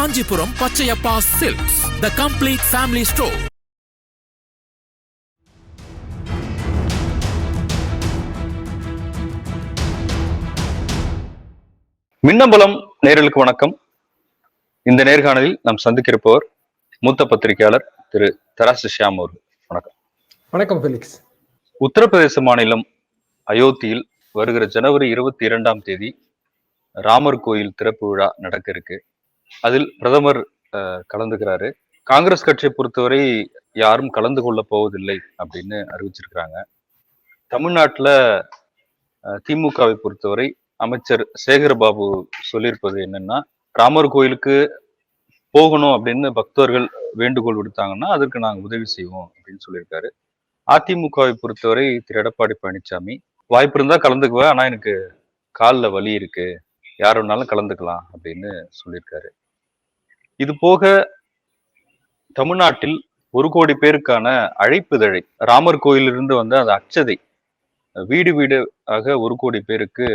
Kanchipuram Pachaiyappa silks the complete family store Minnambalam நேயர்களுக்கு வணக்கம். இந்த நேர்காணலில் நாம் சந்திக்க இருப்பவர் மூத்த பத்திரிகையாளர் திரு தராசு ஷியாம் அவர்கள். வணக்கம். வணக்கம் ஃபெலிக்ஸ் உத்தரப்பிரதேச மாநிலம் அயோத்தியில் வருகிற ஜனவரி இருபத்தி இரண்டாம் தேதி ராமர் கோயில் திறப்பு விழா நடக்க இருக்கு. அதில் பிரதமர் அஹ், கலந்துக்கிறாரு. காங்கிரஸ் கட்சியை பொறுத்தவரை யாரும் கலந்து கொள்ள போவதில்லை அப்படின்னு அறிவிச்சிருக்கிறாங்க. தமிழ்நாட்டுல திமுகவை பொறுத்தவரை அமைச்சர் சேகர்பாபு சொல்லியிருப்பது என்னன்னா ராமர் கோயிலுக்கு போகணும் அப்படின்னு பக்தர்கள் வேண்டுகோள் விடுத்தாங்கன்னா அதற்கு நாங்க உதவி செய்வோம் அப்படின்னு சொல்லியிருக்காரு. அதிமுகவை பொறுத்தவரை திரு. எடப்பாடி பழனிசாமி வாய்ப்பு இருந்தால் கலந்துக்குவேன் ஆனா எனக்கு காலில் வலி இருக்கு. யார் வேணாலும் கலந்துக்கலாம் அப்படின்னு சொல்லியிருக்காரு. இது போக தமிழ்நாட்டில் ஒரு கோடி பேருக்கான அழைப்புதழை ராமர் கோயிலிருந்து வந்த அந்த அச்சதை வீடு வீடு ஆக ஒரு கோடி பேருக்கு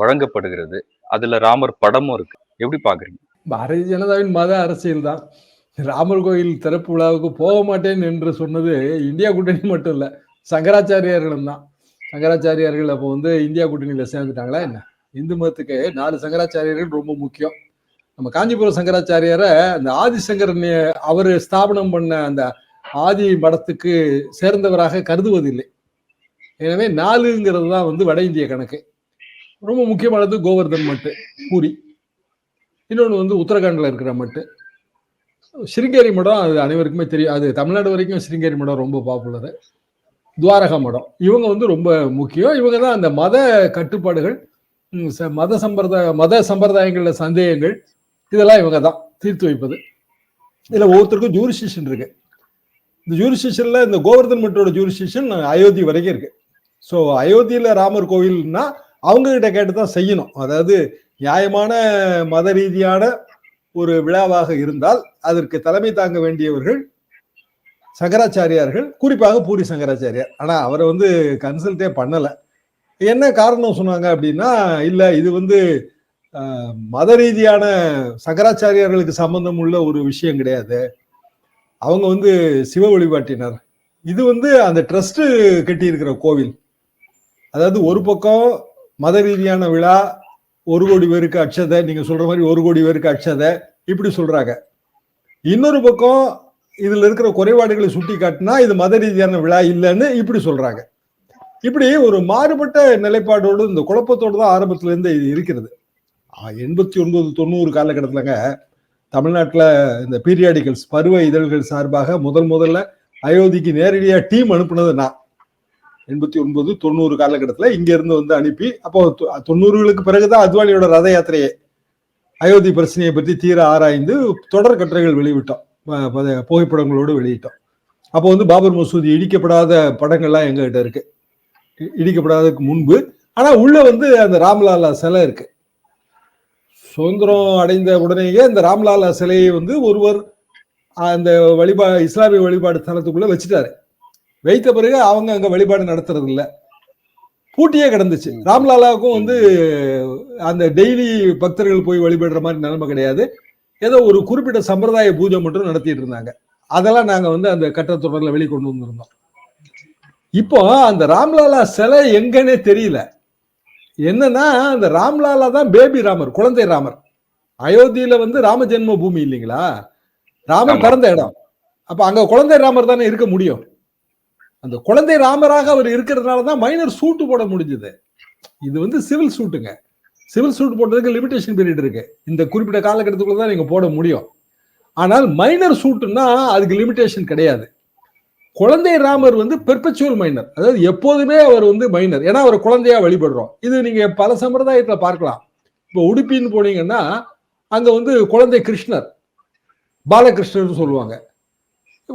வழங்கப்படுகிறது. அதுல ராமர் படமும் இருக்கு. எப்படி பாக்குறீங்க? பாரதிய ஜனதாவின் மத அரசியல் தான். ராமர் கோயில் திறப்பு விழாவுக்கு போக மாட்டேன் என்று சொன்னது இந்தியா கூட்டணி மட்டும் இல்ல சங்கராச்சாரியார்களும் தான். சங்கராச்சாரியார்கள் அப்போ வந்து இந்தியா கூட்டணியில சேர்ந்துட்டாங்களா என்ன? இந்து மதத்துக்கு நாலு சங்கராச்சாரியர்கள் ரொம்ப முக்கியம். நம்ம காஞ்சிபுரம் சங்கராச்சாரியரை அந்த ஆதிசங்கரன் அவர் ஸ்தாபனம் பண்ண அந்த ஆதி மடத்துக்கு சேர்ந்தவராக கருதுவதில்லை. எனவே நாலுங்கிறது தான் வந்து வட இந்திய கணக்கு. ரொம்ப முக்கியமானது கோவர்தன் மட்டு பூரி. இன்னொன்று வந்து உத்தரகாண்டில் இருக்கிற மட்டு. ஸ்ரீங்கேரி மடம் அது அனைவருக்குமே தெரியும். அது தமிழ்நாடு வரைக்கும் ஸ்ரீங்கேரி மடம் ரொம்ப பாப்புலரு துவாரகா மடம். இவங்க வந்து ரொம்ப முக்கியம். இவங்க தான் அந்த மத கட்டுப்பாடுகள் ச- மத சம்பிரதாய மத சம்பிரதாயங்களில் சந்தேகங்கள் இதெல்லாம் இவங்க தான் தீர்த்து வைப்பது. இதில் ஒவ்வொருத்தருக்கும் ஜூரிஸ்டிஷன் இருக்கு. இந்த ஜூரிஸ்டிஷனில் இந்த கோவர்தன் மட்டோட ஜூரிஸ்டிஷன் அயோத்தி வரைக்கும் இருக்கு. ஸோ அயோத்தியில் ராமர் கோவில்னா அவங்ககிட்ட கேட்டு தான் செய்யணும். அதாவது நியாயமான மத ரீதியான ஒரு விழாவாக இருந்தால் அதற்கு தலைமை தாங்க வேண்டியவர்கள் சங்கராச்சாரியார்கள் குறிப்பாக பூரி சங்கராச்சாரியார். ஆனால் அவரை வந்து கன்சல்ட்டே பண்ணலை. என்ன காரணம் சொன்னாங்க அப்படின்னா இல்லை இது வந்து மத ரீதியான சங்கராச்சாரியார்களுக்கு சம்பந்தம் உள்ள ஒரு விஷயம் கிடையாது. அவங்க வந்து சிவ வழிபாட்டினர். இது வந்து அந்த ட்ரஸ்ட் கட்டியிருக்கிற கோவில். அதாவது ஒரு பக்கம் மத ரீதியான விழா ஒரு கோடி பேருக்கு அட்சதை நீங்க சொல்ற மாதிரி ஒரு கோடி பேருக்கு அச்சதை இப்படி சொல்றாங்க. இன்னொரு பக்கம் இதுல இருக்கிற குறைபாடுகளை சுட்டி காட்டினா இது மத ரீதியான விழா இல்லைன்னு இப்படி சொல்றாங்க. இப்படி ஒரு மாறுபட்ட நிலைப்பாடோடு இந்த குழப்பத்தோடு தான் ஆரம்பத்துல இருந்து இது இருக்கிறது. எண்பத்தி ஒன்பது தொண்ணூறு காலகட்டத்திலங்க தமிழ்நாட்டில் இந்த பீரியாடிக்கல்ஸ் பருவ இதழ்கள் சார்பாக முதல் முதல்ல அயோத்திக்கு நேரடியாக டீம் அனுப்புனது நான். எண்பத்தி ஒன்பது தொண்ணூறு காலகட்டத்தில் இங்கேருந்து வந்து அனுப்பி அப்போ தொ- தொண்ணூறுகளுக்கு பிறகுதான் அத்வானியோட ரத யாத்திரையே அயோத்தி பிரச்சனையை பற்றி தீர ஆராய்ந்து தொடர் கட்டுரைகள் வெளியிட்டோம். புகைப்படங்களோடு வெளியிட்டோம். அப்போ வந்து பாபர் மசூதி இடிக்கப்படாத படங்கள்லாம் எங்ககிட்ட இருக்கு. இ- இடிக்கப்படாததுக்கு முன்பு ஆனால் உள்ள வந்து அந்த ராம்லாலா சிலை இருக்குது சுதந்திரம் அடைந்த உடனேயே இந்த ராம்லாலா சிலையை வந்து ஒருவர் அந்த வழிபா இஸ்லாமிய வழிபாடு தலத்துக்குள்ள வச்சுட்டாரு. வைத்த பிறகு அவங்க அங்க வழிபாடு நடத்துறது இல்ல பூட்டியே கிடந்துச்சு. ராம்லாலாவுக்கும் வந்து அந்த டெய்லி பக்தர்கள் போய் வழிபடுற மாதிரி நிலைமை கிடையாது. ஏதோ ஒரு குறிப்பிட்ட சம்பிரதாய பூஜை மட்டும் நடத்திட்டு இருந்தாங்க. அதெல்லாம் நாங்க வந்து அந்த கட்டத்தொடரில் வெளிக்கொண்டு வந்திருந்தோம். இப்போ அந்த ராம்லாலா சிலை எங்கன்னே தெரியல. என்னன்னா அந்த ராம்லாலா தான் பேபி ராமர் குழந்தை ராமர். அயோத்தியில வந்து ராம ஜென்ம பூமி இல்லைங்களா? ராமர். பிறந்த இடம். அப்ப அங்க குழந்தை ராமர் தானே இருக்க முடியும்? அந்த குழந்தை ராமராக அவர் இருக்கிறதுனால தான் மைனர் சூட்டு போட முடிஞ்சது. இது வந்து சிவில் சூட்டுங்க சிவில் சூட் போட்டதுக்கு லிமிடேஷன் பீரியட் இருக்கு. இந்த குறிப்பிட்ட காலகட்டத்துக்குள்ள தான் நீங்க போட முடியும். ஆனால் மைனர் சூட்டுன்னா அதுக்கு லிமிடேஷன் கிடையாது. குழந்தை ராமர் வந்து பெர்பச்சுவல் மைனர் அதாவது எப்போதுமே அவர் வந்து மைனர் ஏன்னா அவர் குழந்தையா வழிபடுறோம். இது நீங்க பல சம்பிரதாயத்துல பார்க்கலாம். இப்போ உடுப்பின்னு போனீங்கன்னா அங்க வந்து குழந்தை கிருஷ்ணர். பாலகிருஷ்ணர்னு சொல்லுவாங்க.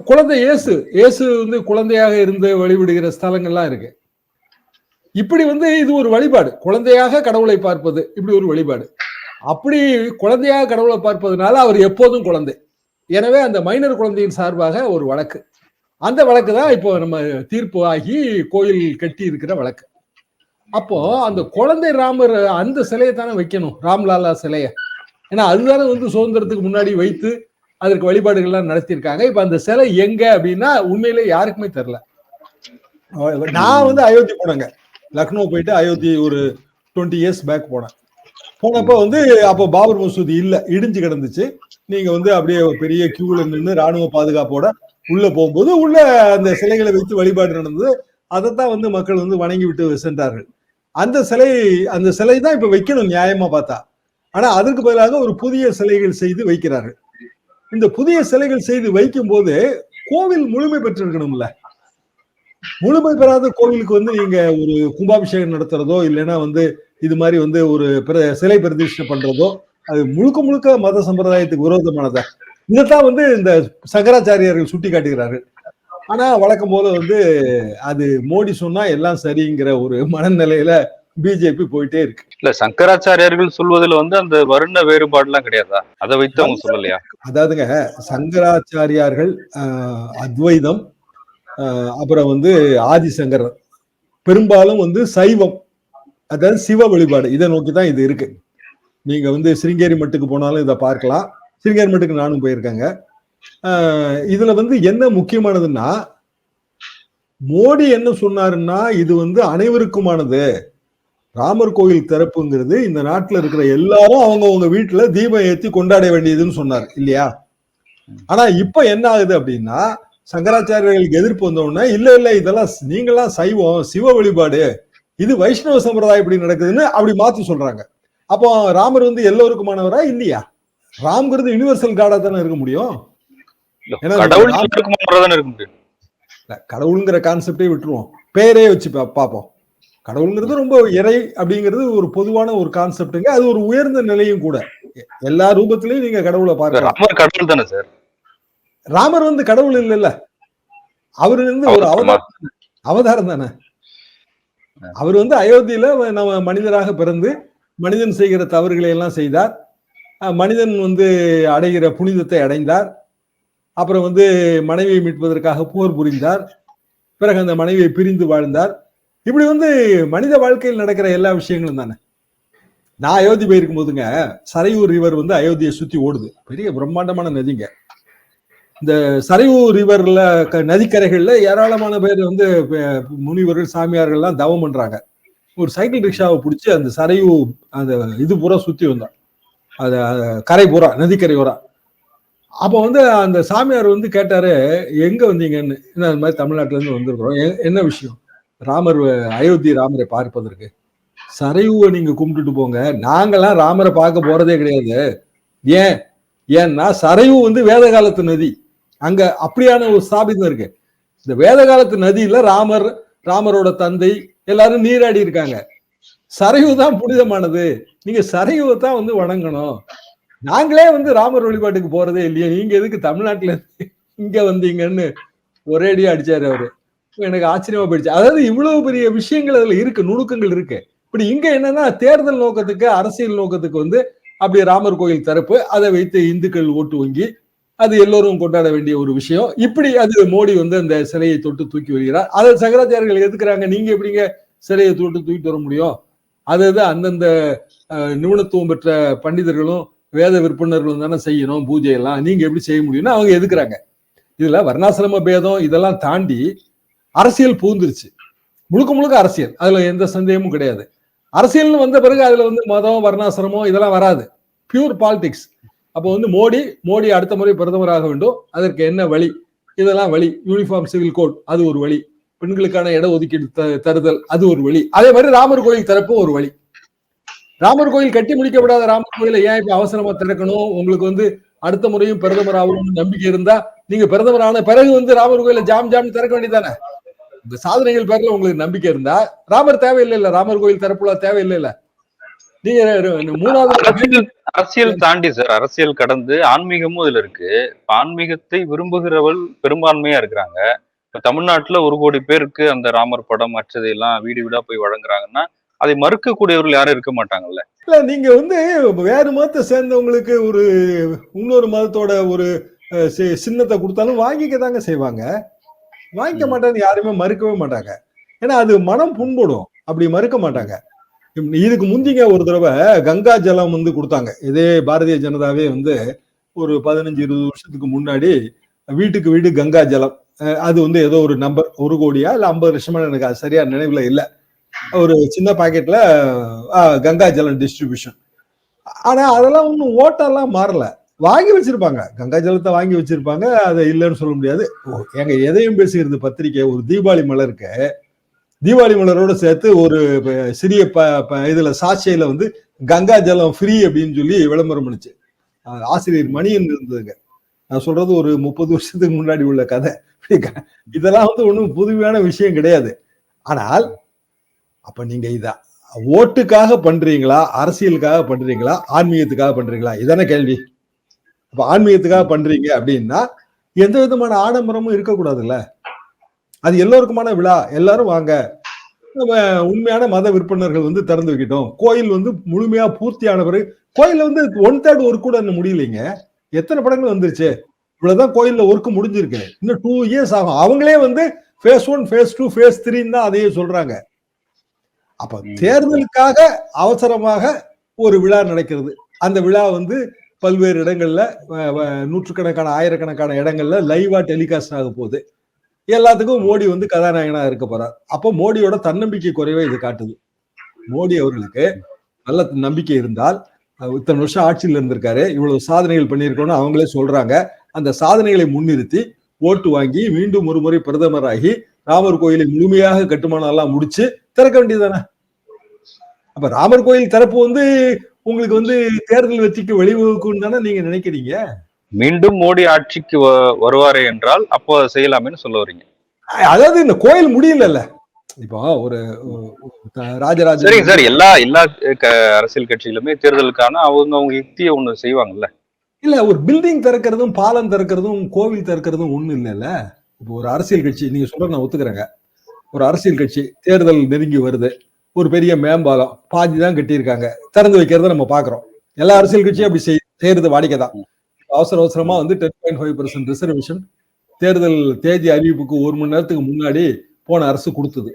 குழந்தை இயேசு. இயேசு வந்து குழந்தையாக இருந்து வழிபடுகிற ஸ்தலங்கள்லாம் இருக்கு. இப்படி வந்து இது ஒரு வழிபாடு. குழந்தையாக கடவுளை பார்ப்பது இப்படி ஒரு வழிபாடு. அப்படி குழந்தையாக கடவுளை பார்ப்பதனால அவர் எப்போதும் குழந்தை. எனவே அந்த மைனர் குழந்தையின் சார்பாக ஒரு வழக்கு. அந்த வழக்கு தான் இப்போ நம்ம தீர்ப்பு ஆகி கோயில் கட்டி இருக்கிற வழக்கு. அப்போ அந்த குழந்தை ராமர் அந்த சிலையை தானே வைக்கணும் ராம்லாலா சிலையை. ஏன்னா அதுதானே வந்து சுதந்திரத்துக்கு முன்னாடி வைத்து அதற்கு வழிபாடுகள்லாம் நடத்தியிருக்காங்க. இப்ப அந்த சிலை எங்க அப்படின்னா உண்மையிலே யாருக்குமே தெரில நான் வந்து அயோத்தி போனேங்க. லக்னோ போயிட்டு அயோத்தி ஒரு டுவெண்ட்டி இயர்ஸ் பேக் போனேன். போனப்போ வந்து அப்போ பாபர் மசூதி இல்லை இடிஞ்சு கிடந்துச்சு. நீங்க வந்து அப்படியே பெரிய கியூல நின்று ராணுவ பாதுகாப்போட உள்ள போகும்போது உள்ள அந்த சிலைகளை வைத்து வழிபாடு நடந்தது. அதைத்தான் வந்து மக்கள் வந்து வணங்கி விட்டு சென்றார்கள். அந்த சிலை அந்த சிலை தான் இப்ப வைக்கணும் நியாயமா பார்த்தா. ஆனா அதற்கு பதிலாக ஒரு புதிய சிலைகள் செய்து வைக்கிறார்கள். இந்த புதிய சிலைகள் செய்து வைக்கும் போது கோவில் முழுமை பெற்றிருக்கணும்ல. முழுமை பெறாத கோவிலுக்கு வந்து நீங்க ஒரு கும்பாபிஷேகம் நடத்துறதோ இல்லைன்னா வந்து இது மாதிரி வந்து ஒரு பிர- சிலை பிரதிஷ்டை பண்றதோ அது முழுக்க முழுக்க மத சம்பிரதாயத்துக்கு விரோதமானதா? இதைத்தான் வந்து இந்த சங்கராச்சாரியார்கள் சுட்டி காட்டுகிறார்கள் ஆனா வழக்கம் போல வந்து அது மோடி சொன்னா எல்லாம் சரிங்கிற ஒரு மனநிலையில பிஜேபி போயிட்டே இருக்கு. இல்ல சங்கராச்சாரியார்கள் சொல்வதுல வந்து அந்த வருண வேறுபாடு எல்லாம் கிடையாதா? அதை வைத்து அவங்க சொல்லலையா? அதாவதுங்க சங்கராச்சாரியார்கள் ஆஹ், அத்வைதம் அப்புறம் வந்து ஆதிசங்கர் பெரும்பாலும் வந்து சைவம் அதாவது சிவ வழிபாடு. இதை நோக்கி தான் இது இருக்கு. நீங்க வந்து சிருங்கேரி மட்டுக்கு போனாலும் இதை பார்க்கலாம். சிருங்கேரி நானும் போயிருக்கேங்க. இதுல வந்து என்ன முக்கியமானதுன்னா மோடி என்ன சொன்னாருன்னா இது வந்து அனைவருக்குமானது. ராமர் கோயில் திறப்புங்கிறது இந்த நாட்டில் இருக்கிற எல்லாரும் அவங்கவங்க வீட்டுல தீபம் ஏற்றி கொண்டாட வேண்டியதுன்னு சொன்னார் இல்லையா? ஆனா இப்ப என்ன ஆகுது அப்படின்னா சங்கராச்சாரியர்களுக்கு எதிர்ப்பு வந்தோடனே இல்ல இல்ல இதெல்லாம் நீங்களாம் சைவம் சிவ வழிபாடு இது வைஷ்ணவ சம்பிரதாயம் இப்படி நடக்குதுன்னு அப்படி மாத்தி சொல்றாங்க. அப்போ ராமர் வந்து எல்லோருக்குமானவரா இல்லையா? ராம்ங்கிறது யுனிவர்சல் காடா தானே இருக்க முடியும்? கடவுளுங்கிற கான்செப்டே விட்டுருவோம். பேரே வச்சு பார்ப்போம். கடவுளுங்கிறது ரொம்ப இறை அப்படிங்கிறது ஒரு பொதுவான ஒரு கான்செப்டுங்க அது ஒரு உயர்ந்த நிலையும் கூட. எல்லா ரூபத்திலையும் நீங்க கடவுளை பார்க்கலாம். ராமர் கடவுள் தானே சார்? ராமர் வந்து கடவுள் இல்லைல்ல. அவரு வந்து ஒரு அவதாரம் அவதாரம் தானே? அவர் வந்து அயோத்தியில நம்ம மனிதராக பிறந்து மனிதன் செய்கிற தவறுகளை எல்லாம் செய்தார். மனிதன் வந்து அடைகிற புனிதத்தை அடைந்தார். அப்புறம் வந்து மனைவியை மீட்பதற்காக போர் புரிந்தார். பிறகு அந்த மனைவியை பிரிந்து வாழ்ந்தார். இப்படி வந்து மனித வாழ்க்கையில் நடக்கிற எல்லா விஷயங்களும் தானே. நான் அயோத்தி போயிருக்கும் போதுங்க சரையூர் ரிவர் வந்து அயோத்தியை சுத்தி ஓடுது. பெரிய பிரம்மாண்டமான நதிங்க. இந்த சரையூர் ரிவர்ல க- நதிக்கரைகள்ல ஏராளமான பேர் வந்து முனிவர்கள் சாமியார்கள்லாம் தவம் பண்றாங்க. ஒரு சைக்கிள் ரிக்ஷாவை பிடிச்சி அந்த சரையூ அந்த இது பூரா சுத்தி வந்தான் அது கரை பூரா நதிக்கரை பூரா. அப்போ வந்து அந்த சாமியார் வந்து கேட்டாரு எங்க வந்தீங்கன்னு? "என்ன, இந்த மாதிரி தமிழ்நாட்டுல இருந்து வந்திருக்கிறோம். என்ன விஷயம்? ராமர் அயோத்தி ராமரை பார்ப்பதற்கு. சரையூவை நீங்க கும்பிட்டுட்டு போங்க. நாங்கெல்லாம் ராமரை பார்க்க போறதே கிடையாது. ஏன்? ஏன்னா சரையூ வந்து வேத காலத்து நதி. அங்க அப்படியான ஒரு ஸ்தாபிதம் இருக்கு. இந்த வேத காலத்து நதியில ராமர் ராமரோட தந்தை எல்லாரும் நீராடி இருக்காங்க. சரையு தான் புனிதமானது. நீங்க சரையுவை தான் வந்து வணங்கணும். நாங்களே வந்து ராமர் வழிபாட்டுக்கு போறதே இல்லையே. நீங்க எதுக்கு தமிழ்நாட்டுல இருந்து இங்க வந்தீங்கன்னு ஒரேடியா அடிச்சாரு அவரு. எனக்கு ஆச்சரியமா போயிடுச்சு. அதாவது இவ்வளவு பெரிய விஷயங்கள் அதுல இருக்கு நுணுக்கங்கள் இருக்கு. இப்படி இங்க என்னன்னா தேர்தல் நோக்கத்துக்கு அரசியல் நோக்கத்துக்கு வந்து அப்படி ராமர் கோயில் திறப்பு அதை வைத்து இந்துக்கள் ஓட்டு வங்கி அது எல்லோரும் கொண்டாட வேண்டிய ஒரு விஷயம். இப்படி அது மோடி வந்து அந்த சிலையை தொட்டு தூக்கி வருகிறார். அதை சங்கராச்சாரியர்கள் எதுக்குறாங்க? நீங்க எப்படிங்க சிலையை தொட்டு தூக்கிட்டு வர முடியும்? அது அது அந்தந்த நிபுணத்துவம் பெற்ற பண்டிதர்களும் வேத விற்பனர்களும் தானே செய்யணும் பூஜை எல்லாம் நீங்க எப்படி செய்ய முடியும்னு அவங்க எதுக்குறாங்க? இதுல வர்ணாசிரம பேதம் இதெல்லாம் தாண்டி அரசியல் பூந்துருச்சு முழுக்க முழுக்க அரசியல். அதுல எந்த சந்தேகமும் கிடையாது. அரசியல்னு வந்த பிறகு அதுல வந்து மதம் வர்ணாசிரமம் இதெல்லாம் வராது. பியூர் பாலிடிக்ஸ் அப்போ வந்து மோடி மோடி அடுத்த முறை பிரதமராக வேண்டும். அதற்கு என்ன வழி? இதெல்லாம் வழி. யூனிஃபார்ம் சிவில் கோட் அது ஒரு வழி. பெண்களுக்கான இட ஒதுக்கீடு தருதல் அது ஒரு வழி. அதே மாதிரி ராமர் கோயில் திறப்பும் ஒரு வழி. ராமர் கோயில் கட்டி முடிக்கப்படாத ராமர் கோயிலை ஏன் இப்ப அவசரமா திறக்கணும்? உங்களுக்கு வந்து அடுத்த முறையும் பிரதமர் ஆகணும்னு நம்பிக்கை இருந்தா நீங்க பிரதமர் ஆன பிறகு வந்து ராமர் கோயிலை ஜாம் ஜாம் திறக்க வேண்டியதானே இந்த சாதனைகள் பேர்ல உங்களுக்கு நம்பிக்கை இருந்தா ராமர் தேவையில்லை இல்ல ராமர் கோயில் திறப்புல தேவையில்லை இல்ல. நீங்க மூணாவது அரசியல் அரசியல் தாண்டி சார் அரசியல் கடந்து ஆன்மீகமும் இதுல இருக்கு. ஆன்மீகத்தை விரும்புகிறவள் பெரும்பான்மையா இருக்கிறாங்க. இப்ப தமிழ்நாட்டுல ஒரு கோடி பேருக்கு அந்த ராமர் படம் மற்றது எல்லாம் வீடு வீடா போய் வழங்குறாங்கன்னா அதை மறுக்கக்கூடியவர்கள் யாரும் இருக்க மாட்டாங்கல்ல? இல்ல நீங்க வந்து வேறு மதத்தை சேர்ந்தவங்களுக்கு ஒரு இன்னொரு மதத்தோட ஒரு சின்னத்தை கொடுத்தாலும் வாங்கிக்க தாங்க செய்வாங்க. வாங்கிக்க. மாட்டாங்க யாருமே மறுக்கவே மாட்டாங்க. ஏன்னா அது மனம் புண்படும். அப்படி மறுக்க மாட்டாங்க. இதுக்கு முந்திங்க ஒரு தடவை கங்கா ஜலம் வந்து கொடுத்தாங்க. இதே பாரதிய ஜனதாவே வந்து ஒரு பதினஞ்சு இருபது வருஷத்துக்கு முன்னாடி வீட்டுக்கு வீடு கங்கா ஜலம். அது வந்து ஏதோ ஒரு நம்பர் ஒரு கோடியா இல்ல ஐம்பது லட்சமா எனக்கு அது சரியா நினைவுல இல்ல. ஒரு சின்ன பாக்கெட்ல கங்கா ஜலம் டிஸ்ட்ரிபியூஷன் ஆனா அதெல்லாம் ஒன்றும் ஓட்டெல்லாம் மாறல. வாங்கி வச்சிருப்பாங்க. கங்கா ஜலத்தை வாங்கி வச்சிருப்பாங்க. அதை இல்லைன்னு சொல்ல முடியாது. ஓ, எதையும் பேசுகிறது பத்திரிக்கை. ஒரு தீபாவளி மலருக்கு தீபாவளி மலரோட சேர்த்து ஒரு சிறிய ப ப- இதுல சாட்சியில வந்து கங்கா ஜலம் ஃப்ரீ அப்படின்னு சொல்லி விளம்பரம் பண்ணுச்சு. ஆசிரியர் மணியன் இருந்ததுங்க. நான் சொல்றது ஒரு முப்பது வருஷத்துக்கு முன்னாடி உள்ள கதை. இதெல்லாம் வந்து ஒன்றும் புதுமையான விஷயம் கிடையாது. ஆனால் அப்ப நீங்க இத ஓட்டுக்காக பண்றீங்களா? அரசியலுக்காக பண்றீங்களா? ஆன்மீகத்துக்காக பண்றீங்களா? இதானே கேள்வி. அப்ப ஆன்மீகத்துக்காக பண்றீங்க அப்படின்னா எந்த விதமான ஆடம்பரமும் இருக்கக்கூடாதுல்ல. அது எல்லோருக்குமான விழா. எல்லாரும் வாங்க. நம்ம உண்மையான மத விற்பனர்கள் வந்து திறந்து வைக்கிட்டோம். கோயில் வந்து முழுமையா பூர்த்தியான பிறகு கோயில்ல வந்து ஒன் தேர்ட் ஒரு கூட முடியலைங்க. எத்தனை படங்கள் வந்துருச்சு? இவ்வளவுதான் கோயில்ல ஒர்க் முடிஞ்சிருக்கு. இன்னும் டூ இயர்ஸ் ஆகும். அவங்களே வந்து phase one phase two phase த்ரீன்னு தான் அதையே சொல்றாங்க. அப்ப. தேர்தலுக்காக அவசரமாக ஒரு விழா நடக்கிறது. அந்த விழா வந்து பல்வேறு இடங்கள்ல நூற்றுக்கணக்கான ஆயிரக்கணக்கான இடங்கள்ல லைவா டெலிகாஸ்ட் ஆக போகுது. எல்லாத்துக்கும் மோடி வந்து கதாநாயகனா இருக்க போறார். அப்போ மோடியோட தன்னம்பிக்கை குறைவை இது காட்டுது. மோடி அவர்களுக்கு நல்ல நம்பிக்கை இருந்தால் இத்தனை வருஷம் ஆட்சியில் இருந்திருக்காரு. இவ்வளவு சாதனைகள் பண்ணியிருக்கோம்னு அவங்களே சொல்றாங்க. அந்த சாதனைகளை முன்னிறுத்தி ஓட்டு வாங்கி மீண்டும் ஒரு முறை பிரதமராகி ராமர் கோயிலை முழுமையாக கட்டுமானம் எல்லாம் முடிச்சு திறக்க வேண்டியதுதானே? அப்ப ராமர் கோயில் திறப்பு வந்து உங்களுக்கு வந்து தேர்தல் வெற்றிக்கு வழிவகுக்கும் தானே நீங்க நினைக்கிறீங்க? மீண்டும் மோடி ஆட்சிக்கு வருவாரே என்றால் அப்போ செய்யலாமேன்னு சொல்ல வரீங்க. அதாவது இந்த கோயில் முடியலல்ல. இப்போ ஒரு ராஜராஜ சரிங்க சார் எல்லா எல்லா அரசியல் கட்சியிலுமே தேர்தலுக்கான அவங்க அவங்க யுக்தியை ஒண்ணு செய்வாங்கல்ல? இல்ல ஒரு பில்டிங் திறக்கிறதும் பாலம் திறக்கிறதும் கோவில் திறக்கிறதும் ஒண்ணு இல்லைல்ல. இப்போ ஒரு அரசியல் கட்சி நீங்க சொல்ற நான் ஒத்துக்கிறேங்க. ஒரு அரசியல் கட்சி தேர்தல் நெருங்கி வருது. ஒரு பெரிய மேம்பாலம் பாதி தான் கட்டியிருக்காங்க. திறந்து வைக்கிறத நம்ம பாக்குறோம். எல்லா அரசியல் கட்சியும் அப்படி செய் செய்யறது வாடிக்கை தான். அவசர அவசரமா வந்து ten point five percent reservation தேர்தல் தேதி அறிவிப்புக்கு ஒரு மணி நேரத்துக்கு முன்னாடி போன அரசு கொடுத்தது.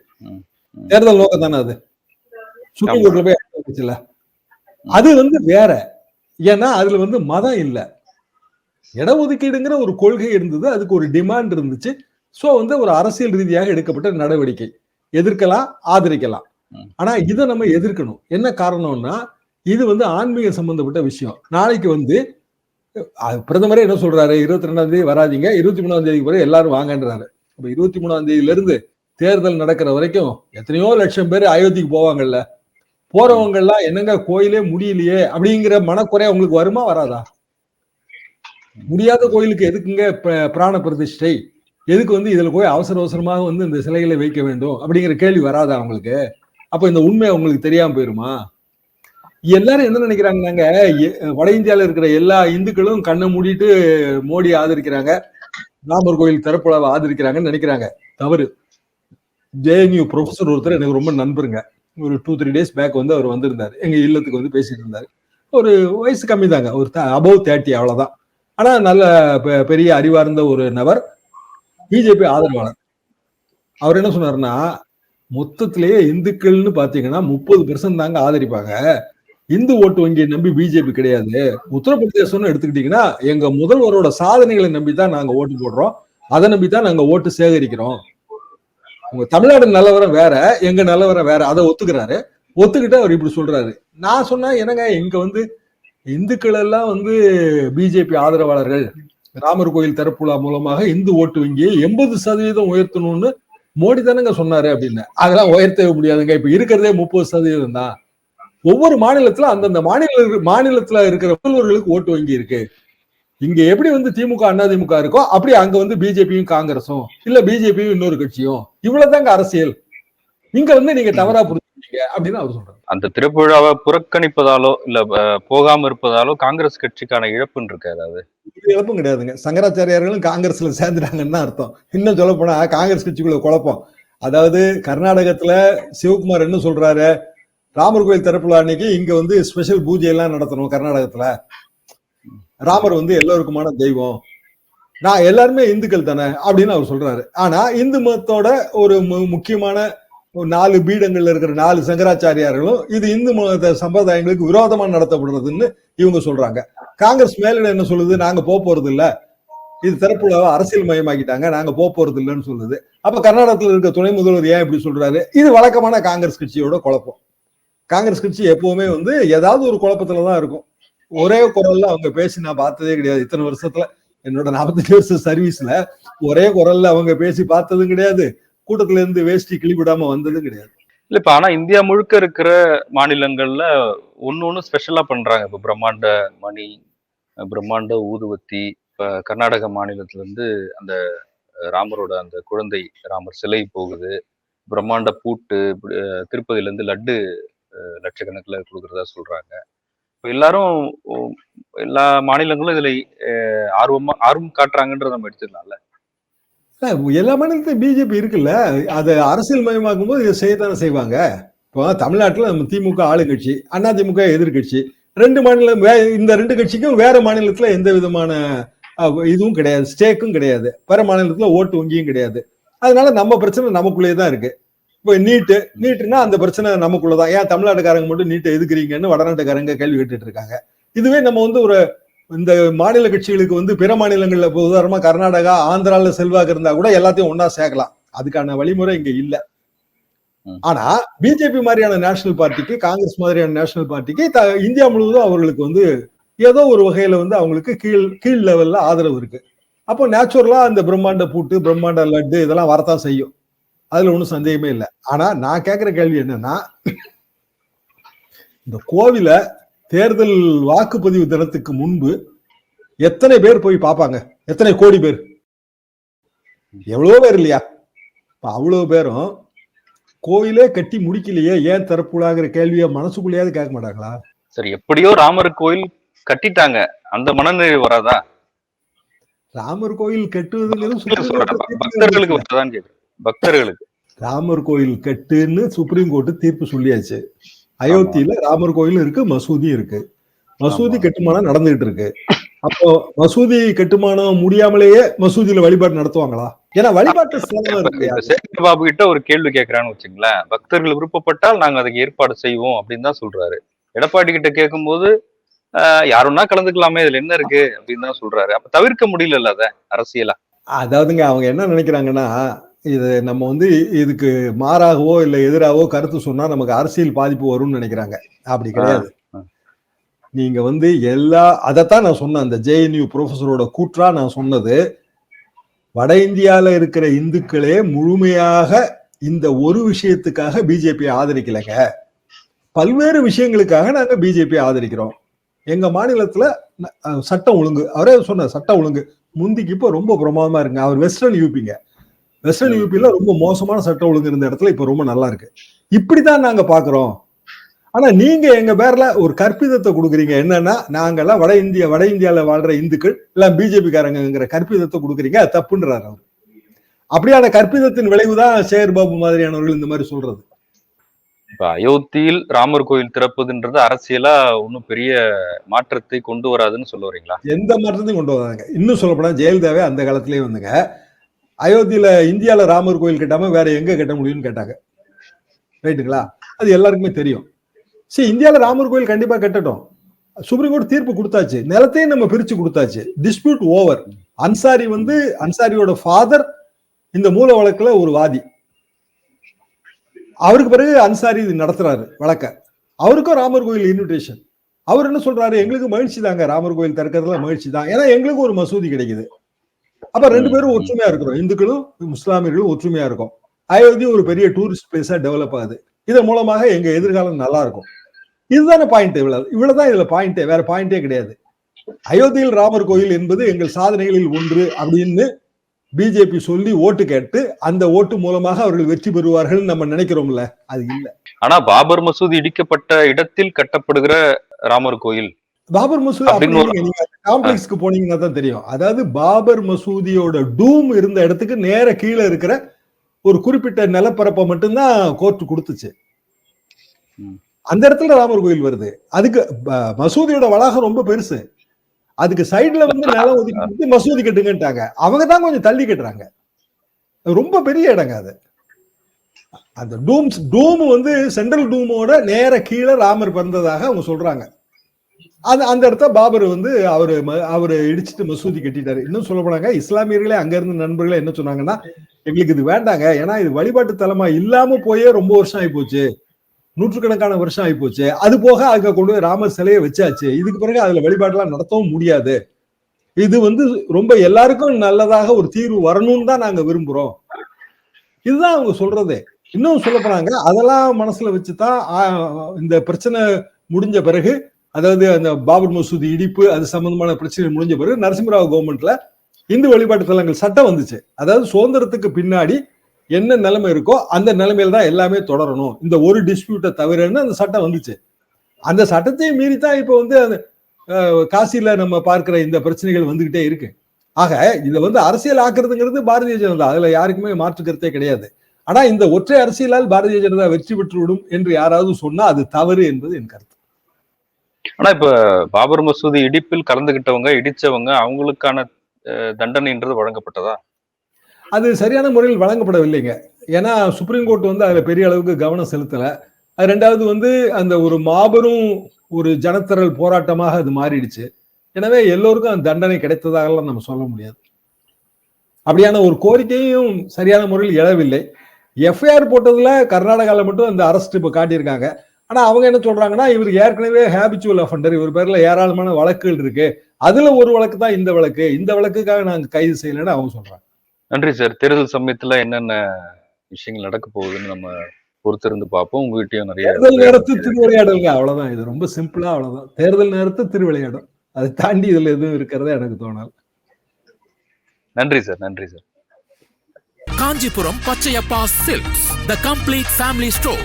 தேர்தல் நோக்கம் தானே அது? சுப்ரீம் கோர்ட்ல போய் ஆரம்பிச்சுல அது வந்து வேற. ஏன்னா அதுல வந்து மதம் இல்ல. இடஒதுக்கீடுங்கிற ஒரு கொள்கை இருந்தது அதுக்கு ஒரு டிமாண்ட் இருந்துச்சு. சோ வந்து ஒரு அரசியல் ரீதியாக எடுக்கப்பட்ட நடவடிக்கை. எதிர்க்கலாம் ஆதரிக்கலாம். ஆனா இதை நம்ம எதிர்க்கணும். என்ன காரணம்னா இது வந்து ஆன்மீக சம்பந்தப்பட்ட விஷயம். நாளைக்கு வந்து பிரதமரே என்ன சொல்றாரு? இருபத்தி ரெண்டாம் தேதி வராதீங்க. இருபத்தி மூணாம் தேதிக்கு பிறகு எல்லாரும் வாங்கன்றாரு. அப்ப இருபத்தி மூணாம் தேதியில இருந்து தேர்தல் நடக்கிற வரைக்கும் எத்தனையோ லட்சம் பேர் அயோத்திக்கு போவாங்கல்ல. போறவங்க எல்லாம் என்னங்க கோயிலே முடியலையே அப்படிங்கிற மனக்குறை அவங்களுக்கு வருமா வராதா? முடியாத கோயிலுக்கு எதுக்குங்க ப- பிராண பிரதிஷ்டை? எதுக்கு வந்து இதுல போய் அவசர அவசரமாக வந்து இந்த சிலைகளை வைக்க வேண்டும் அப்படிங்கிற கேள்வி வராதா அவங்களுக்கு அப்ப இந்த உண்மை அவங்களுக்கு தெரியாம போயிருமா? எல்லாரும் என்ன நினைக்கிறாங்கன்னாங்க எ- வட இந்தியால இருக்கிற எல்லா இந்துக்களும் கண்ணை மூடிட்டு மோடி ஆதரிக்கிறாங்க. ராமர் கோயில் திறப்புலாவை ஆதரிக்கிறாங்கன்னு நினைக்கிறாங்க. தவறு. ஜேஎன்யூ ப்ரொஃபசர் ஒருத்தர் எனக்கு ரொம்ப நண்பருங்க. ஒரு டூ த்ரீ டேஸ் பேக் வந்து அவர் வந்திருந்தாரு. எங்க இல்லத்துக்கு வந்து பேசிட்டு இருந்தாரு. ஒரு வயசு கம்மி தாங்க ஒரு அபவ் தேர்ட்டி அவ்வளவுதான். ஆனா நல்ல பெ- பெரிய அறிவார்ந்த ஒரு நபர். பிஜேபி ஆதரவாளர். அவர் என்ன சொன்னாருன்னா மொத்தத்திலேயே இந்துக்கள்னு பாத்தீங்கன்னா முப்பது பெர்சன்ட் தாங்க ஆதரிப்பாங்க. இந்து ஓட்டு வங்கியை நம்பி பிஜேபி கிடையாது. உத்தரப்பிரதேசம்னு எடுத்துக்கிட்டீங்கன்னா எங்க முதல்வரோட சாதனைகளை நம்பி தான் நாங்க ஓட்டு போடுறோம். அதை நம்பி தான் நாங்க ஓட்டு சேகரிக்கிறோம். உங்க தமிழ்நாடு நிலவரம் வேற எங்க நிலவரம் வேற அதை ஒத்துக்கிறாரு. ஒத்துக்கிட்டு அவர் இப்படி சொல்றாரு. நான் சொன்னா என்னங்க இங்க வந்து இந்துக்கள் எல்லாம் வந்து பிஜேபி ஆதரவாளர்கள். ராமர் கோயில் திறப்புலா மூலமாக இந்து ஓட்டு வங்கியை எண்பது சதவீதம் உயர்த்தணும்னு மோடி தானங்க சொன்னாரு அப்படின்னு. அதெல்லாம் உயர்த்தவே முடியாதுங்க. இப்ப இருக்கிறதே முப்பது சதவீதம் தான். ஒவ்வொரு மாநிலத்துல அந்தந்த மாநில மாநிலத்துல இருக்கிற முதல்வர்களுக்கு ஓட்டு வங்கி இருக்கு. இங்க எப்படி வந்து திமுக அண்ணா திமுக இருக்கோ அப்படி அங்க வந்து பிஜேபியும் காங்கிரஸும் இல்ல பிஜேபியும் இன்னொரு கட்சியும் இவ்வளவுதாங்க அரசியல். இங்க வந்து நீங்க தவறா புரிஞ்சுக்கீங்க அப்படின்னு அவர் சொல்றாரு. அந்த திருப்புழாவை புறக்கணிப்பதாலோ இல்ல போகாம இருப்பதாலோ காங்கிரஸ் கட்சிக்கான இழப்புன்னு இருக்கு அதாவது இது இழப்பும் கிடையாதுங்க. சங்கராச்சாரியார்களும் காங்கிரஸ்ல சேர்ந்துட்டாங்கன்னு அர்த்தம். இன்னும் சொல்ல போனா காங்கிரஸ் கட்சிக்குள்ள குழப்பம். அதாவது கர்நாடகத்துல சிவகுமார் என்ன சொல்றாரு? ராமர் கோயில் திறப்புல அன்னைக்கு இங்க வந்து ஸ்பெஷல் பூஜை எல்லாம் நடத்தணும் கர்நாடகத்துல. ராமர் வந்து எல்லோருக்குமான தெய்வம். நான் எல்லாருமே இந்துக்கள் தானே அப்படின்னு அவர் சொல்றாரு. ஆனா இந்து மதத்தோட ஒரு மு- முக்கியமான ஒரு நாலு பீடங்கள்ல இருக்கிற நாலு சங்கராச்சாரியார்களும் இது இந்து மத சம்பிரதாயங்களுக்கு விரோதமா நடத்தப்படுறதுன்னு இவங்க சொல்றாங்க. காங்கிரஸ் மேலிடம் என்ன சொல்லுது? நாங்க போக போறது இல்ல இது திறப்புலாவை? அரசியல் மயமாக்கிட்டாங்க. நாங்க போக போறது இல்லைன்னு சொல்லுது. அப்ப கர்நாடகத்தில் இருக்க துணை முதல்வர் ஏன் இப்படி சொல்றாரு? இது வழக்கமான காங்கிரஸ் கட்சியோட குழப்பம். காங்கிரஸ் கட்சி எப்பவுமே வந்து ஏதாவது ஒரு குழப்பத்துல தான் இருக்கும். ஒரே குரல்ல அவங்க பேசி நான் பார்த்ததே கிடையாது. இத்தனை வருஷத்துல என்னோட நாற்பத்தஞ்சு வருஷம் சர்வீஸ்ல ஒரே குரல்ல அவங்க பேசி பார்த்ததும் கிடையாது. கூட்டத்துல இருந்து வேஷ்டி கிளிவிடாம வந்ததும் கிடையாது. இல்ல இப்ப ஆனா இந்தியா முழுக்க இருக்கிற மாநிலங்கள்ல ஒன்னு ஒண்ணு ஸ்பெஷலா பண்றாங்க. இப்ப பிரம்மாண்ட மணி பிரம்மாண்ட ஊதுவத்தி இப்ப கர்நாடக மாநிலத்துல இருந்து அந்த ராமரோட அந்த குழந்தை ராமர் சிலை போகுது. பிரம்மாண்ட பூட்டு இப்படி, திருப்பதியில இருந்து லட்டு லட்சக்கணக்கில் கொடுக்குறதா சொல்றாங்க. எல்லாரும் எல்லா மாநிலங்களும் இதுல ஆர்வமாக ஆர்வமா ஆர்வம் காட்டுறாங்கன்றத நம்ம எடுத்துக்கலாம்ல? எல்லா மாநிலத்திலும் பிஜேபி இருக்குல்ல. அதை அரசியல் மயமாக்கும் போது இதை செய்யத்தானே செய்வாங்க. இப்போ தமிழ்நாட்டில் நம்ம திமுக ஆளுங்கட்சி திமுக எதிர்கட்சி ரெண்டு மாநிலம் வே- இந்த ரெண்டு கட்சிக்கும் வேற மாநிலத்தில் எந்த விதமான இதுவும் கிடையாது ஸ்டேக்கும் கிடையாது. வேற மாநிலத்தில் ஓட்டு வங்கியும் கிடையாது. அதனால நம்ம பிரச்சனை நமக்குள்ளேயே தான் இருக்கு. இப்போ நீட்டு நீட்டுனா அந்த பிரச்சனை நமக்குள்ளதான். ஏன் தமிழ்நாட்டுக்காரங்க மட்டும் நீட்டை எதுக்குறீங்கன்னு வடநாட்டுக்காரங்க கேள்வி கேட்டுட்டு இருக்காங்க. இதுவே நம்ம வந்து ஒரு இந்த மாநில கட்சிகளுக்கு வந்து பிற மாநிலங்கள்ல இப்ப உதாரணமா கர்நாடகா ஆந்திரால செல்வாக்கு இருந்தா கூட எல்லாத்தையும் ஒண்ணா சேர்க்கலாம். அதுக்கான வழிமுறை இங்க இல்ல. ஆனா பிஜேபி மாதிரியான நேஷனல் பார்ட்டிக்கு காங்கிரஸ் மாதிரியான நேஷனல் பார்ட்டிக்கு இந்தியா முழுவதும் அவர்களுக்கு வந்து ஏதோ ஒரு வகையில வந்து அவங்களுக்கு கீழ் கீழ் லெவல்ல ஆதரவு இருக்கு. அப்போ நேச்சுரலா அந்த பிரம்மாண்ட பூட்டு பிரம்மாண்ட லட்டு இதெல்லாம் வரத்தான் செய்யும். அதுல ஒன்றும் சந்தேகமே இல்லை. ஆனா நான் கேட்கிற கேள்வி என்னன்னா இந்த கோவில தேர்தல் வாக்குப்பதிவு தினத்துக்கு முன்பு எத்தனை பேர் போய் பார்ப்பாங்க? எத்தனை கோடி பேர்? எவ்வளவு பேர் இல்லையா? இப்ப அவ்வளவு பேரும் கோயிலே கட்டி முடிக்கலையே ஏன் திறப்புலாங்கிற கேள்வியை மனசுக்குள்ளேயாவது கேட்க மாட்டாங்களா? சரி எப்படியோ ராமர் கோயில் கட்டிட்டாங்க. அந்த மனநிலை வராதா? ராமர் கோயில் கட்டுவதுங்கிறது பக்தர்களுக்கு பக்தர்களுக்கு. ராமர் கோயில் கட்டுன்னு சுப்ரீம் கோர்ட் தீர்ப்பு சொல்லியாச்சு. அயோத்தியில ராமர் கோயில் இருக்கு மசூதி இருக்கு. மசூதி. கட்டுமானம் நடந்துகிட்டு இருக்கு. அப்போ மசூதி கட்டுமானம் முடியாமலேயே மசூதியில வழிபாடு நடத்துவாங்களா? ஏன்னா வழிபாட்டு சேகர் பாபு கிட்ட ஒரு கேள்வி கேட்கறான்னு வச்சுங்களேன். பக்தர்கள் விருப்பப்பட்டால் நாங்க அதுக்கு ஏற்பாடு செய்வோம் அப்படின்னு தான் சொல்றாரு. எடப்பாடி கிட்ட கேட்கும்போது ஆஹ், யாருன்னா கலந்துக்கலாமே இதுல என்ன இருக்கு? அப்படின்னு தான் சொல்றாரு. அப்ப தவிர்க்க முடியல அத அரசியலா? அதாவதுங்க அவங்க என்ன நினைக்கிறாங்கன்னா இது நம்ம வந்து இதுக்கு மாறாகவோ இல்ல எதிராகவோ கருத்து சொன்னா நமக்கு அரசியல் பாதிப்பு வரும்னு நினைக்கிறாங்க. அப்படி கிடையாது. நீங்க வந்து எல்லா அதைத்தான் நான் சொன்னேன். அந்த ஜேஎன்யூ ப்ரொஃபஸரோட கூற்றா நான் சொன்னது. வட இந்தியால இருக்கிற இந்துக்களே முழுமையாக இந்த ஒரு விஷயத்துக்காக பிஜேபி ஆதரிக்கலைங்க. பல்வேறு விஷயங்களுக்காக நாங்க பிஜேபி ஆதரிக்கிறோம். எங்க மாநிலத்துல சட்டம் ஒழுங்கு. அவரே சொன்ன சட்டம் ஒழுங்கு. முந்திக்கு இப்போ ரொம்ப பிரமாதமா இருக்குங்க. அவர் வெஸ்டர்ன் யூபிங்க வெஸ்டர்ன் ம். யூபில ரொம்ப மோசமான சட்டம் ஒழுங்கு இருந்த இடத்துல இப்ப ரொம்ப நல்லா இருக்கு. இப்படித்தான் நாங்க பாக்குறோம். ஆனா நீங்க எங்க பேர்ல ஒரு கற்பிதத்தை கொடுக்குறீங்க. என்னன்னா நாங்கெல்லாம் வட இந்தியா வட இந்தியால வாழ்ற இந்துக்கள் எல்லாம் பிஜேபி காரங்கிற கற்பிதத்தை கொடுக்குறீங்க. அது தப்புன்றாரு அவர். அப்படியான கற்பிதத்தின் விளைவுதான் சேகர் பாபு மாதிரியானவர்கள் இந்த மாதிரி சொல்றது. இப்ப அயோத்தியில் ராமர் கோயில் திறப்பதுன்றது அரசியலா ஒன்றும் பெரிய மாற்றத்தை கொண்டு வராதுன்னு சொல்ல வரீங்களா? எந்த மாற்றத்தையும் கொண்டு வராங்க இன்னும் சொல்லப்போனா ஜெயலலிதாவே அந்த காலத்திலேயே வந்துங்க. அயோத்தியில இந்தியால ராமர் கோயில் கட்டாம வேற எங்க கட்ட முடியும்னு கேட்டாங்க. ரைட்டுங்களா? அது எல்லாருக்குமே தெரியும். சரி இந்தியாவில் ராமர் கோயில் கண்டிப்பா கட்டட்டும். சுப்ரீம் கோர்ட் தீர்ப்பு கொடுத்தாச்சு. நிலத்தையும் நம்ம பிரிச்சு கொடுத்தாச்சு. டிஸ்பியூட் ஓவர் அன்சாரி வந்து அன்சாரியோட ஃபாதர் இந்த மூல வழக்குல ஒரு வாதி. அவருக்கு பிறகு அன்சாரி இது நடத்துறாரு வழக்க. அவருக்கும் ராமர் கோயில் இன்விடேஷன் அவர் என்ன சொல்றாரு? எங்களுக்கு மகிழ்ச்சி தாங்க. ராமர் கோயில் திறக்கிறதுல மகிழ்ச்சி தான். ஏன்னா எங்களுக்கு ஒரு மசூதி கிடைக்குது. அப்ப ரெண்டு பேரும் ஒற்றுமையா இருக்கிறோம். இந்துக்களும் முஸ்லாமியர்களும் ஒற்றுமையா இருக்கும். அயோத்தி ஒரு பெரிய டூரிஸ்ட் பிளேஸா டெவலப் ஆகுது. இதன் மூலமாக எங்க எதிர்காலம் நல்லா இருக்கும். இதுதானே பாயிண்ட் இவ்வளவு இவ்வளவுதான் இதுல பாயிண்டே வேற பாயிண்டே கிடையாது. அயோத்தியில் ராமர் கோயில் என்பது எங்கள் சாதனைகளில் ஒன்று அப்படின்னு பிஜேபி சொல்லி ஓட்டு கேட்டு அந்த ஓட்டு மூலமாக அவர்கள் வெற்றி பெறுவார்கள் நம்ம நினைக்கிறோம்ல. அது இல்ல. ஆனா பாபர் மசூதி இடிக்கப்பட்ட இடத்தில் கட்டப்படுகிற ராமர் கோயில் பாபர் மசூதி காம்ப்ளெக்ஸ்க்கு போனீங்கன்னா தான் தெரியும். அதாவது பாபர் மசூதியோட டூம் இருந்த இடத்துக்கு நேர கீழே இருக்கிற ஒரு குறிப்பிட்ட நிலப்பரப்பை மட்டும்தான் கோர்ட் கொடுத்துச்சு. அந்த இடத்துல ராமர் கோயில் வருது. அதுக்கு மசூதியோட வளாகம் ரொம்ப பெருசு. அதுக்கு சைடுல வந்து நிலம் ஒதுக்கி மசூதி கட்டுங்கன்ட்டாங்க. அவங்க தான் கொஞ்சம் தள்ளி கட்டுறாங்க. ரொம்ப பெரிய இடங்க அது. அந்த டூம் டூம் வந்து சென்ட்ரல் டூமோட நேர கீழே ராமர் பிறந்ததாக அவங்க சொல்றாங்க. அது அந்த இடத்த பாபர் வந்து அவரு அவர் அவரு இடிச்சிட்டு மசூதி கட்டிட்டாரு. இன்னும் சொல்ல போனாங்க இஸ்லாமியர்களே அங்க இருந்த நண்பர்களே என்ன சொன்னாங்கன்னா எங்களுக்கு இது வேண்டாங்க. ஏன்னா இது வழிபாட்டு தலமா இல்லாம போயே ரொம்ப வருஷம் ஆகி போச்சு நூற்றுக்கணக்கான வருஷம் ஆகி போச்சு அது போக அங்க கொண்டு போய் ராமர் சிலையை வச்சாச்சு. இதுக்கு பிறகு அதுல வழிபாடுலாம் நடத்தவும் முடியாது. இது வந்து ரொம்ப எல்லாருக்கும் நல்லதாக ஒரு தீர்வு வரணும்னு தான் நாங்க விரும்புறோம். இதுதான் அவங்க சொல்றதே. இன்னும் சொல்ல போனாங்க அதெல்லாம் மனசுல வச்சுதான் இந்த பிரச்சனை முடிஞ்ச பிறகு அதாவது அந்த பாபர் மசூதி இடிப்பு அது சம்பந்தமான பிரச்சனை முடிஞ்ச பிறகு நரசிம்மராவ் கவர்மெண்ட்ல இந்து வழிபாட்டு தலங்கள் சட்டம் வந்துச்சு. அதாவது சுதந்திரத்துக்கு பின்னாடி என்ன நிலைமை இருக்கோ அந்த நிலைமையில தான் எல்லாமே தொடரணும். இந்த ஒரு டிஸ்பியூட்டை தவிரன்னு அந்த சட்டம் வந்துச்சு. அந்த சட்டத்தையும் மீறி தான் இப்போ வந்து அந்த காசியில நம்ம பார்க்கிற இந்த பிரச்சனைகள் வந்துகிட்டே இருக்கு. ஆக இதை வந்து அரசியல் ஆக்குறதுங்கிறது பாரதிய ஜனதா. அதுல யாருக்குமே மாற்று கருத்தே கிடையாது. ஆனா இந்த ஒற்றை அரசியலால் பாரதிய ஜனதா வெற்றி பெற்று விடும் என்று யாராவது சொன்னா அது தவறு என்பது என் கருத்து. ஆனா இப்ப பாபர் மசூதி இடிப்பில் கலந்துகிட்டவங்க இடிச்சவங்க அவங்களுக்கான தண்டனைன்றது வழங்கப்பட்டதா? அது சரியான முறையில் வழங்கப்படவில்லைங்க. ஏன்னா சுப்ரீம் கோர்ட் வந்து அதுல பெரிய அளவுக்கு கவனம் செலுத்தல. அது ரெண்டாவது வந்து அந்த ஒரு மாபெரும் ஒரு ஜனத்திரல் போராட்டமாக அது மாறிடுச்சு. எனவே எல்லோருக்கும் அந்த தண்டனை கிடைத்ததாகலாம் நம்ம சொல்ல முடியாது. அப்படியான ஒரு கோரிக்கையும் சரியான முறையில் எழவில்லை. எஃப்ஐஆர் போட்டதுல கர்நாடகாவில் மட்டும் அந்த அரெஸ்ட் இப்போ காட்டியிருக்காங்க. ஆனா அவங்க என்ன சொல்றாங்கன்னா இவர் ஏற்கனவே ஹேபிச்சுவல் அஃபண்டர் இவர் பேர்ல ஏராளமான வழக்குகள் இருக்கு. அதுல ஒரு வழக்கு தான் இந்த வழக்கு. இந்த வழக்குக்காக நாங்க கைது செய்யலைன்னு அவங்க சொல்றாங்க. நன்றி சார் தேர்தல் சமயத்துல என்னென்ன விஷயங்கள் நடக்க போகுதுன்னு நம்ம பொறுத்திருந்து பார்ப்போம். உங்ககிட்டயும் நிறைய தேர்தல் நேரத்து திருவிளையாடலுங்க. அவ்வளவுதான். இது ரொம்ப சிம்பிளா அவ்வளவுதான். தேர்தல் நேரத்து திருவிளையாடல் அதை தாண்டி இதுல எதுவும் இருக்கிறதா எனக்கு தோணல நன்றி சார் நன்றி sir Kanchipuram Pachaiyappa silks the complete family store